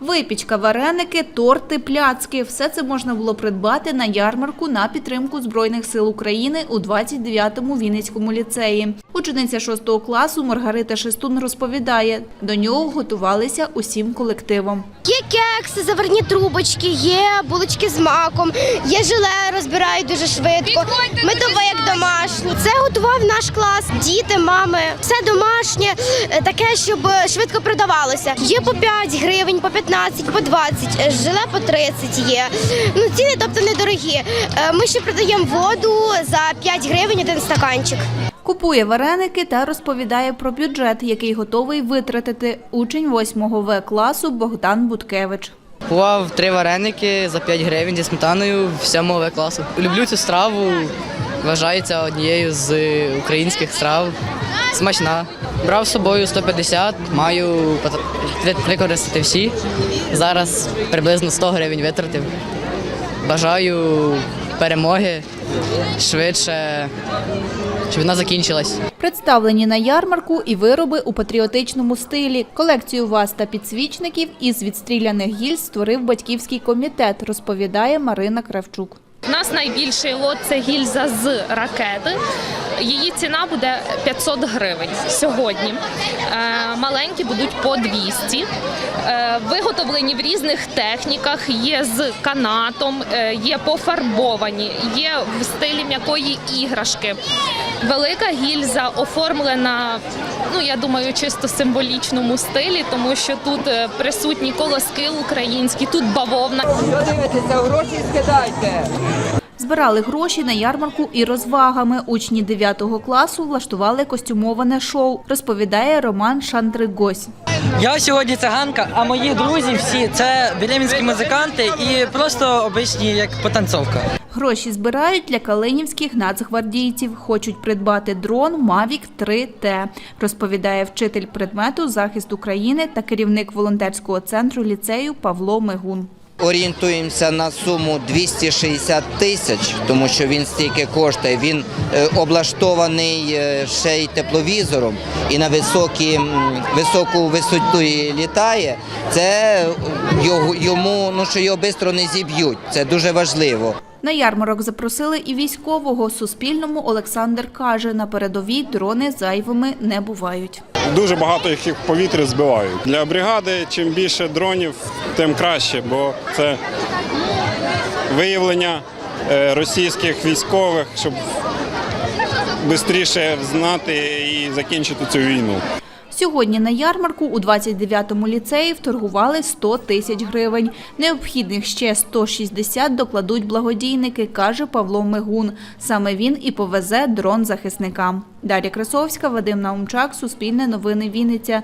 Випічка, вареники, торти, пляцки – все це можна було придбати на ярмарку на підтримку Збройних сил України у 29-му Вінницькому ліцеї. Учениця 6 класу Маргарита Шестун розповідає, до нього готувалися усім колективом. Є кекси, заварні трубочки, є булочки з маком, є желе, розбирають дуже швидко. Медове, як домашнє. Це готував наш клас, діти, мами. Все домашнє, е, таке, щоб швидко продавалося. Є по 5 гривень, по 15, по 20, е, желе по 30 є. Ну, ціни, тобто недорогі. Е, Ми ще продаємо воду за 5 гривень один стаканчик. Купує вареники та розповідає про бюджет, який готовий витратити учень 8 В класу Богдан Буткевич. Купував три вареники за 5 гривень зі сметаною в 7 В класу. Люблю цю страву, вважається однією з українських страв. Смачна. Брав з собою 150, маю використати всі. Зараз приблизно 100 гривень витратив. Бажаю перемоги швидше, щоб вона закінчилась. Представлені на ярмарку і вироби у патріотичному стилі. Колекцію ваз та підсвічників із відстріляних гільз створив батьківський комітет, розповідає Марина Кравчук. Нас найбільший лот це гільза з ракети. Її ціна буде 500 гривень сьогодні. Е, Маленькі будуть по 200. Е, Виготовлені в різних техніках. Є з канатом, е, є пофарбовані, є в стилі м'якої іграшки. Велика гільза оформлена, ну я думаю, чисто символічному стилі, тому що тут присутні колоски українські, тут бавовна. Що дивитеся, гроші скидайте. Збирали гроші на ярмарку і розвагами. Учні 9 класу влаштували костюмоване шоу, розповідає Роман Шандригось. Я сьогодні циганка, а мої друзі всі це беременські музиканти і просто обичні як потанцовка. Гроші збирають для калинівських нацгвардійців. Хочуть придбати дрон Mavic 3T, розповідає вчитель предмету захист України та керівник волонтерського центру ліцею Павло Мигун. Орієнтуємося на суму 260 тисяч, тому що він стільки коштує. Він е, облаштований е, ще й тепловізором і на високі, високу висоту літає. Це його, йому, ну що його швидко не зіб'ють. Це дуже важливо. На ярмарок запросили і військового. Суспільному Олександр каже, на передовій дрони зайвими не бувають. Дуже багато їх в повітря збивають. Для бригади чим більше дронів, тим краще, бо це виявлення е, російських військових, щоб швидше знати і закінчити цю війну. Сьогодні на ярмарку у 29-му ліцеї вторгували 100 тисяч гривень. Необхідних ще 160 докладуть благодійники, каже Павло Мигун. Саме він і повезе дрон захисникам. Дар'я Красовська, Вадим Наумчак, Суспільне новини Вінниця.